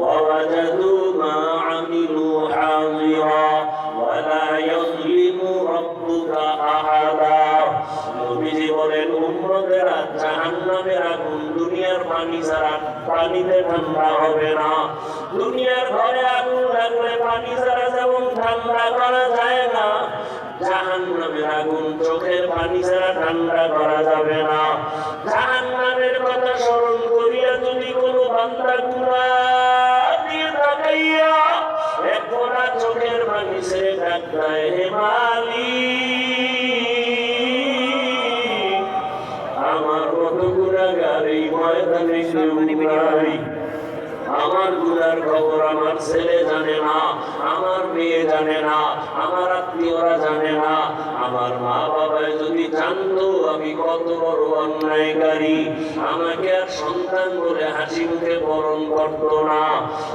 ووجدوا ما عملوا حاضرا ولا يظلم ربك أحدا. নবীজি বলেন, উম্মতেরা জাহান্নামের আগুন দুনিয়ার পানি ছাড়া পানিতে ঠান্ডা হবে না। দুনিয়ার ঘরে আগুন লাগলে পানি ছাড়া যেমন ঠান্ডা করা যায় না, জাহান্নামের আগুন চোখের পানি ছাড়া ঠান্ডা করা যাবে না। জাহান্নামের কথা স্মরণ করিয়া যদি কোনো বান্দা গুণা চোখের পানি ছেড়ে ডাক দেয় হে মালিক আমার গুনার খবর আমার ছেলে জানে না, আমার মেয়ে জানে না, আমার আত্মীয়রা জানে না, আমার মা বাবাই যদি জানতো আমি কত বড় অন্যায়কারী। আমাকে আর সন্তান বলে হাসি মুখে বরণ করতো না।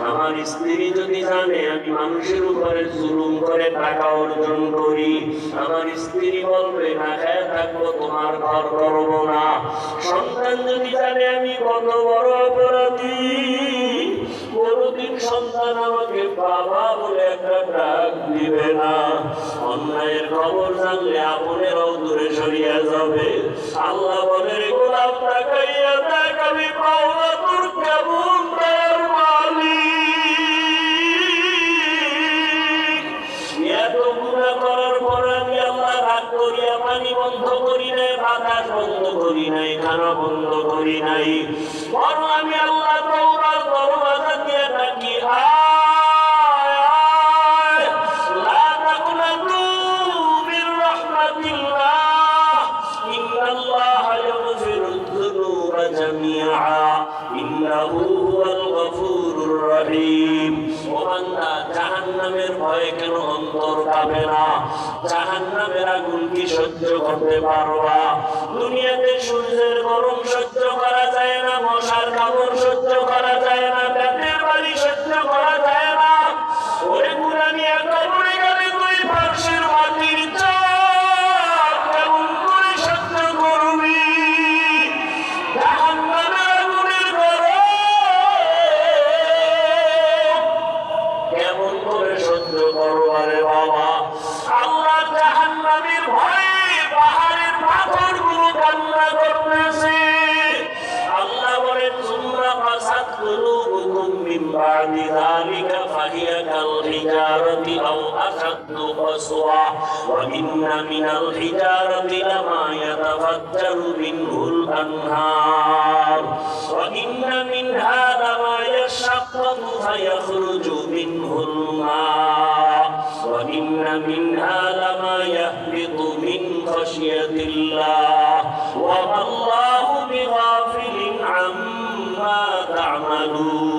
আমার স্ত্রী যদি জানে আমি মানুষের উপরে জুলুম করে টাকা অর্জন করি, আমার স্ত্রী বলবে, না খেয়ে থাকব, তোমার ঘর করব না। সন্তান যদি জানে আমি কত বড় অপরাধী কোনদিন সন্তান আমাকে বাবা বলে একটা ডাক দিবে না। অন্যায়ের খবর জানলে আপনেরাও দূরে সরিয়া যাবে। আল্লাহ বলে গোলাপ তাকাইয়া দেখ পাওনা তোর কেমন বন্ধ করি নাই। আমি আল্লাহ তোমার দরওয়াজা দিয়ে ডাকি আয় লা তাকুনাতু মির জাহান্নামের ভয়ে কেন অন্তর কাঁপে না? জাহান্নামের আগুন কি সহ্য করতে পারবা? দুনিয়াতে সূর্যের গরম সহ্য করা যায় না, মশার কাপড় সহ্য করা যায় না أشد قسوة وإن من الحجارة لما يتفجر منه الأنهار وإن منها لما يشقق فيخرج منه الماء وإن منها لما يهبط من خشية الله وما الله بغافل عما تعملون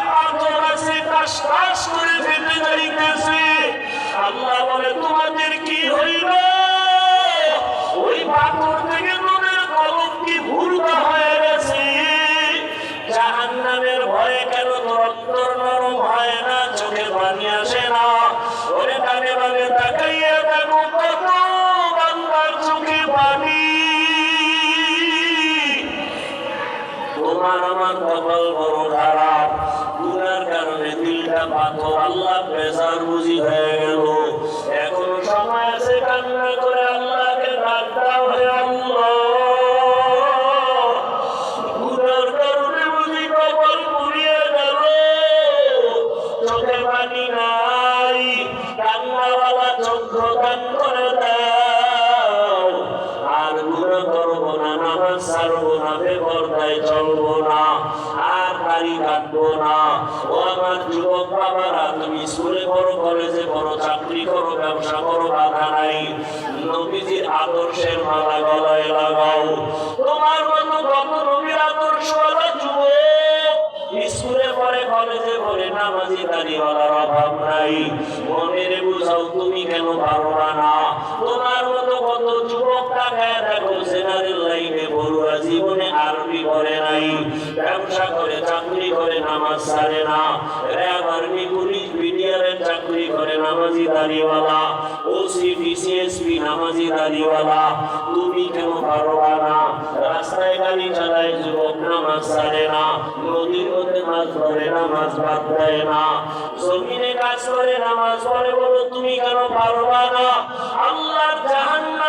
আছে টাস টাস করে ফেটে যাইতেছে আল্লাহ বলে, তোমাদের কি হইল? ওই পাথর থেকে তোদের কলম কি ভুলটা হয়ে গেছে? জাহান্নামের ভয়ে কেন তোর নরম হয় না? তোমার আমার কপাল বড় খারাপ। গুনার কারণে দিলটা পাথর আল্লাহ প্রেসার বুঝি হয়ে গেল। এখন সময় আছে কান্না করে আল্লাহকে ডাক দাও হে আল্লাহ। চোখে নাই। কান্নাওয়ালা চক্ষু দান করে দাও আর গুণ করব না নামাজ না আর না ও আমার যুবক বাবারা তুমি স্কুলে পড়ো কলেজে পড়ো চাকরি করো ব্যবসা করো বাধা নাই নবীজির আদর্শের মালা গলায় লাগাও তোমার মতো কত নবীর আদর্শওয়ালা যুবক স্কুলে পড়ে কলেজে পড়ে নামাজি দাড়িওয়ালার অভাব নাই বুঝাও তুমি কেন পারবা না? আরবি করে নাই, ব্যবসা করে, চাকরি করে, নামাজ ছাড়ে না। র্যাব আর্মি পুলিশ বিডিআরের চাকরি করে, নামাজি ওসি নামাজি তুমি কেন পারবা না? রাস্তায় গাড়ি চালায় যুবক নামাজ ছাড়ে না, নদীর মধ্যে মাছ ধরে বাদ দেয় না। জমিনে কাজ করে, নামাজ পড়ে বলো, তুমি কেন পারবা না? আল্লাহ জাহান্ন